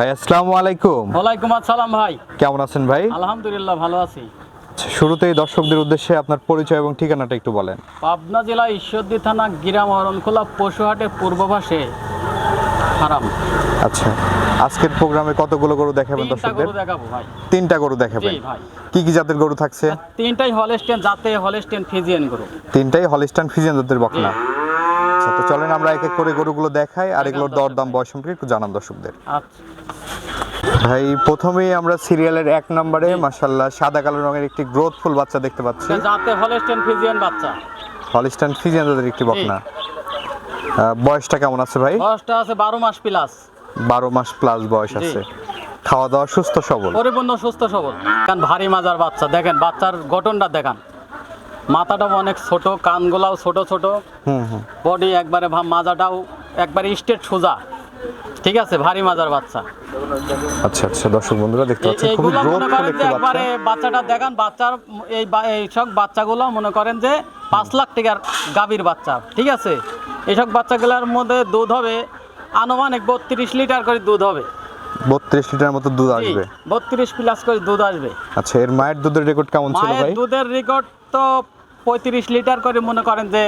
ভাই আসসালামু আলাইকুম। ওয়ালাইকুম আসসালাম ভাই। কেমন আছেন ভাই? আলহামদুলিল্লাহ ভালো আছি। আচ্ছা, শুরুতেই দর্শকদের উদ্দেশ্যে আপনার পরিচয় এবং ঠিকানাটা একটু বলেন। পাবনা জেলা ঈশ্বরদী থানা গিরাম হরণখোলা পশুহাটের পূর্ব পাশে হারাম। আচ্ছা আজকের প্রোগ্রামে কতগুলো গরু দেখাবেন তিনটা দর্শকদের? তিনটা গরু দেখাবেন। কি কি জাতের গরু থাকছে? তিনটাই হলেস্টেন জাতে হলেস্টেন ফিজিয়ান গরু। তিনটাই হলিস্টান ফিজিয়ান জাতের বকনা। আচ্ছা তো চলেন আমরা এক এক করে গরুগুলো দেখাই আর এগুলোর দর দাম বয়স সম্পর্কে একটু জানান দর্শকদের। আচ্ছা। ভাই প্রথমেই আমরা সিরিয়ালের এক নম্বরে মাসাল্লাহ সাদা কালো রঙের একটি গ্রোথফুল বাচ্চা দেখতে পাচ্ছি। জাতে হলেস্টেন ফিজিয়ান বাচ্চা। হলিস্টান ফিজিয়ান জাতের একটি বকনা। বয়সটা কেমন আছে ভাই? বয়সটা আছে বারো মাস প্লাস বারো মাস প্লাস বয়স আছে। খাওয়া দাওয়া সুস্থ সবল? পরিপূর্ণ সুস্থ সবল। কারণ ভারী মাজার বাচ্চা। দেখেন বাচ্চার গঠনটা দেখান। মাথাটাও অনেক ছোট কানগুলাও ছোট ছোট। হুম হুম বডি একবারে মাজাটাও একবারে স্টেট সোজা। ঠিক আছে? ভারী মাজার বাচ্চা। আচ্ছা আচ্ছা দর্শক বন্ধুরা দেখতে পাচ্ছেন খুবই এইগুলো গ্রোথফুল করেন একটি বাচ্চা একবারে বাচ্চাটা দেখান বাচ্চার এই এই সব বাচ্চাগুলো মনে করেন যে পাঁচ লাখ টাকার গাভীর বাচ্চা ঠিক আছে? এইসব বাচ্চাগুলোর মধ্যে দুধ হবে আনুমানিক বত্রিশ লিটার করে দুধ হবে। বত্রিশ লিটার মতো দুধ আসবে। বত্রিশ প্লাস করে দুধ আসবে। আচ্ছা এর মায়ের দুধের রেকর্ড কেমন ছিল ভাই? মায়ের দুধের রেকর্ড তো পঁয়ত্রিশ লিটার করে মনে করেন যে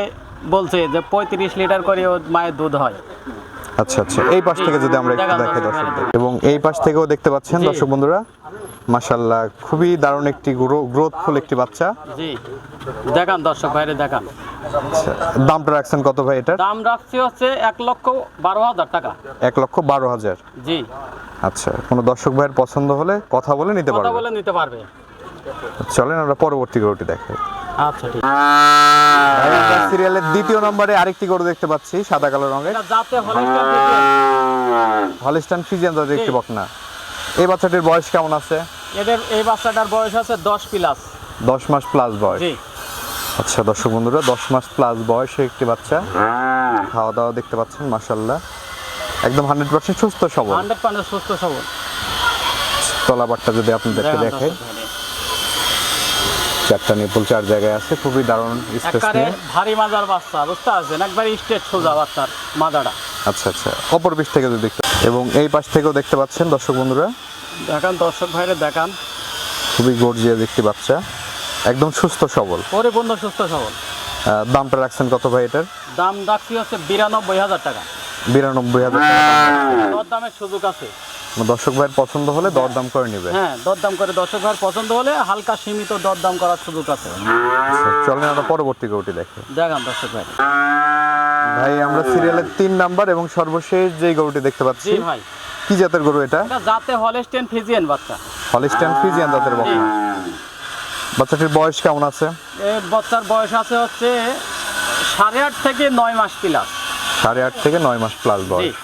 বলছে যে পঁয়ত্রিশ লিটার করে ওর মায়ের দুধ হয়। আচ্ছা আচ্ছা। এই পাশ থেকে যদি আমরা একটু দেখি দর্শক দর্শকদের। এবং এই পাশ থেকেও দেখতে পাচ্ছেন। দর্শক বন্ধুরা মাশাল্লাহ খুবই দারুণ একটি গ্রোথফুল একটি বাচ্চা। জি। দেখান দর্শক ভাইরে দেখান। আচ্ছা দামটা রাখছেন কত ভাই এটার? দাম রাখছি হচ্ছে এক লক্ষ বারো হাজার টাকা। এক লক্ষ বারো হাজার। জি। আচ্ছা কোনো দর্শক ভাইয়ের পছন্দ হলে কথা বলে নিতে কথা বলে নিতে পারবে। চলেন আমরা পরবর্তী গরুটি দেখাই। আচ্ছা ঠিক। সিরিয়ালের দ্বিতীয় নম্বরে আরেকটি গরু দেখতে পাচ্ছি সাদা কালো রঙের। এটা যাতে হলেস্টার ফ্রিজিয়ান। হলিস্টান ফিজিয়ান জাতের একটি বকনা এই বাচ্চাটির বয়স কেমন আছে? এদের এই বাচ্চাটার বয়স আছে দশ প্লাস দশ মাস প্লাস বয়স। আচ্ছা দর্শক বন্ধুরা দশ মাস প্লাস বয়সে একটি বাচ্চা। খাওয়া দাওয়া দেখতে পাচ্ছেন মাসাল্লাহ একদম হান্ড্রেড পার্সেন্ট সুস্থ সবল। সুস্থ সবল। তলাবারটা যদি আপনাদেরকে দেখান। চারটা নিপুল চার জায়গায় আছে খুবই দারুণ স্পেস নিয়ে। ভারী মাজার বাচ্চা বুঝতে পারছেন? একবার স্টেট সোজা বাচ্চার মাজাটা। আচ্ছা আচ্ছা। অপর পিস থেকে যদি দেখতে এবং এই পাশ থেকেও দেখতে পাচ্ছেন দর্শক বন্ধুরা? দেখান দর্শক ভাইরে দেখান। খুবই গর্জিয়া একটি বাচ্চা। একদম সুস্থ সবল। পরিপূর্ণ সুস্থ সবল। দামটা রাখছেন কত ভাই এটার? দাম রাখছি হচ্ছে বিরানব্বই হাজার টাকা। বিরানব্বই হাজার টাকা। দামের সুযোগ আছে। দর্শক ভাইয়ের পছন্দ হলে দরদাম করে নেবে। হ্যাঁ দরদাম করে। দর্শক ভাইয়ের পছন্দ হলে হালকা সীমিত দরদাম করার সুযোগ আছে। আচ্ছা, চলেন আমরা পরবর্তী গরুটি দেখি। দেখান দর্শক ভাই। ভাই আমরা সিরিয়ালের তিন নাম্বার এবং সর্বশেষ যে গরুটি দেখতে পাচ্ছি জি ভাই। কি জাতের গরু এটা? এটা যাতে হলেস্টেন ফিজিয়ান বাচ্চা। হলিস্টান ফিজিয়ান জাতের বকনা। বাচ্চাটির বয়স কেমন আছে? এই বাচ্চার বয়স আছে হচ্ছে সাড়ে আট থেকে নয় মাস প্লাস সাড়ে আট থেকে নয় মাস প্লাস জি। বয়স।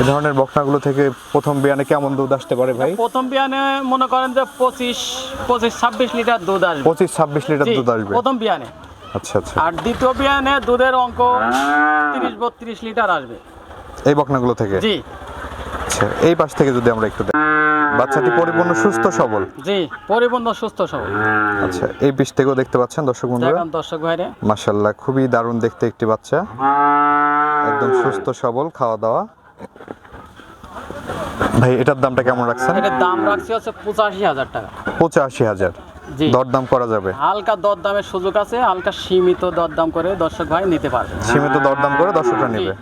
এই ধরনের বকনাগুলো থেকে প্রথম বিয়ানে কেমন দুধ আসতে পারে ভাই? প্রথম বিয়ানে মনে করেন যে পঁচিশ পঁচিশ ছাব্বিশ লিটার দুধ আসবে। পঁচিশ ছাব্বিশ লিটার দুধ আসবে। প্রথম বিয়ানে। আচ্ছা আচ্ছা। আর দ্বিতীয় বিয়ানে দুধের অঙ্ক তিরিশ বত্রিশ লিটার আসবে। এই বকনাগুলো থেকে? জি। আচ্ছা এই পাশ থেকে যদি আমরা একটু দেখি। বাচ্চাটি পরিপূর্ণ সুস্থ সবল? জি পরিবন্ধ সুস্থ সবল। আচ্ছা এই পিস থেকেও দেখতে পাচ্ছেন দর্শক বন্ধুরা? দেখান দর্শক ভাইরে। মাশাল্লাহ খুবই দারুণ দেখতে একটি বাচ্চা। একদম সুস্থ সবল খাওয়া দাওয়া। ভাই এটার দামটা কেমন রাখছেন? এটার দাম রাখছি হচ্ছে পঁচাশি হাজার টাকা। পঁচাশি হাজার। জি। দরদাম করা যাবে? হালকা দরদামের সুযোগ আছে হালকা সীমিত দরদাম করে দর্শক ভাই নিতে পারবে। সীমিত দরদাম করে দর্শকরা নেবে।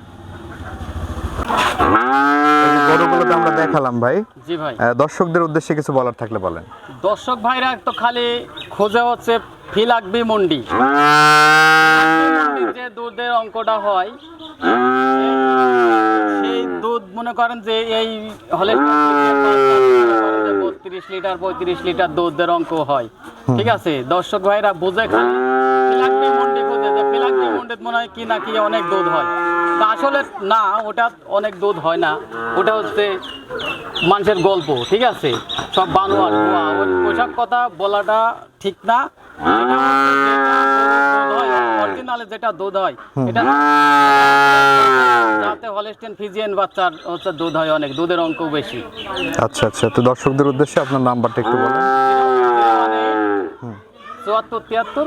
যে আমরা দেখালাম ভাই জি ভাই। দর্শকদের উদ্দেশ্যে কিছু বলার থাকলে বলেন। দর্শক ভাইরা তো খালি খোঁজে হচ্ছে ফিলাকবি মন্ডি। মন্ডির যে দুধের অঙ্কটা হয় দুধ মনে করেন যে এই হলে বত্রিশ লিটার পঁয়ত্রিশ লিটার দুধের অঙ্ক হয়। ঠিক আছে? দর্শক ভাইরা বুঝে খান মন্ডি খুঁজে যে ফিলাকবি মন্ডিত মনে হয় কি না কি অনেক দুধ হয়। তা আসলে না ওটা অনেক দুধ হয় না। ওটা হচ্ছে মানুষের গল্প ঠিক আছে? সব বানোয়ার ভুয়া ওইসব কথা বলাটা ঠিক না। অরিজিনালে যেটা দুধ হয় এটা যাতে হলেস্টেন ফিজিয়ান বাচ্চার হচ্ছে দুধ হয় অনেক দুধের অঙ্ক বেশি। আচ্ছা আচ্ছা তো দর্শকদের উদ্দেশ্যে আপনার নাম্বারটা একটু বলেন। চুয়াত্তর তিয়াত্তর?